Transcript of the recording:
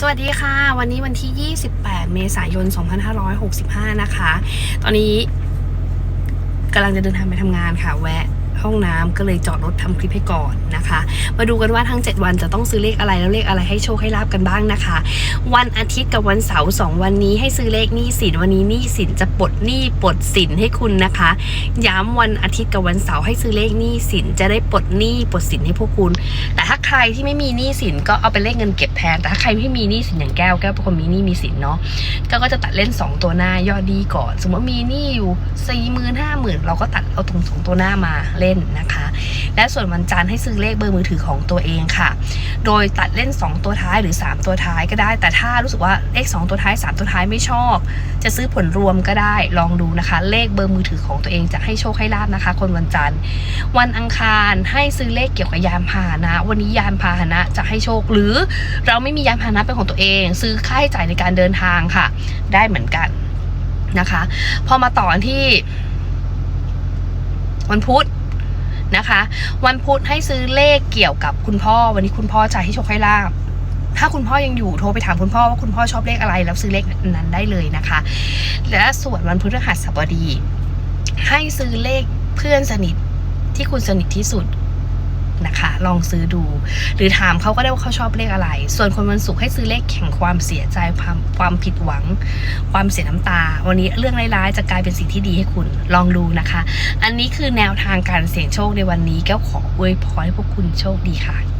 สวัสดีค่ะ วันนี้วันที่ 28 เมษายน 2565 นะคะ ตอนนี้กำลังจะเดินทางไปทำงานค่ะ แวะ ห้องน้ำก็เลยจอดรถทำคลิปให้ก่อนนะคะ มาดูกันว่าทั้ง 7 วันจะต้องซื้อเลขอะไรแล้วเลขอะไรให้โชคให้ลาบกันบ้างนะคะ วันอาทิตย์กับวันเสาร์สองวันนี้ให้ซื้อเลขหนี้สินวันนี้หนี้สินจะปลดหนี้ปลดสินให้คุณนะคะ ย้ำวันอาทิตย์กับวันเสาร์ให้ซื้อเลขหนี้สินจะได้ปลดหนี้ปลดสินให้พวกคุณ แต่ถ้าใครที่ไม่มีหนี้สินก็เอาไปเลขเงินเก็บแทนแต่ถ้าใครไม่มีหนี้สินอย่างแก้วแก้วเป็นคนมีหนี้มีสินเนาะก็ก็จะตัดเล่น 2 ตัวหน้ายอดดีก่อน สมมติมีหนี้อยู่สี่หมื่นห้าหมื่นเราก็ตัดเอาตรงสองตัวหน้ามาเลนนะคะ และส่วนวันจันทร์ให้ซื้อเลขเบอร์มือถือของตัวเองค่ะ โดยตัดเล่น 2 ตัวท้ายหรือ 3 ตัวท้ายก็ได้ แต่ถ้ารู้สึกว่าเลข 2 ตัวท้าย 3 ตัวท้ายไม่ชอบ จะซื้อผลรวมก็ได้ลองดูนะคะ เลขเบอร์มือถือของตัวเองจะให้โชคให้ลาบนะคะ คนวันจันทร์ วันอังคารให้ซื้อเลขเกี่ยวกับยานพาหนะ วันนี้ยานพาหนะจะให้โชคหรือ เราไม่มียานพาหนะเป็นของตัวเอง ซื้อค่าใช้จ่ายในการเดินทางค่ะ ได้เหมือนกันนะคะ พอมาต่อกันที่วันพุธ นะคะ วันพุธให้ซื้อเลขเกี่ยวกับคุณพ่อ วันนี้คุณพ่อจะให้โชคให้ลาบถ้าคุณพ่อยังอยู่โทรไปถามคุณพ่อว่าคุณพ่อชอบเลขอะไร แล้วซื้อเลขนั้นได้เลยนะคะ และส่วนวันพฤหัสบดี ให้ซื้อเลขเพื่อนสนิทที่คุณสนิทที่สุด นะคะ ลองซื้อดู หรือถามเขาก็ได้ว่าเขาชอบเลขอะไร ส่วนคนวันศุกร์ให้ซื้อเลขแข่งความเสียใจความความผิดหวัง ความเสียน้ำตา วันนี้เรื่องร้ายๆจะกลายเป็นสิ่งที่ดีให้คุณลองดูนะคะ อันนี้คือแนวทางการเสี่ยงโชคในวันนี้แก้วขออวยพรให้พวกคุณโชคดีค่ะ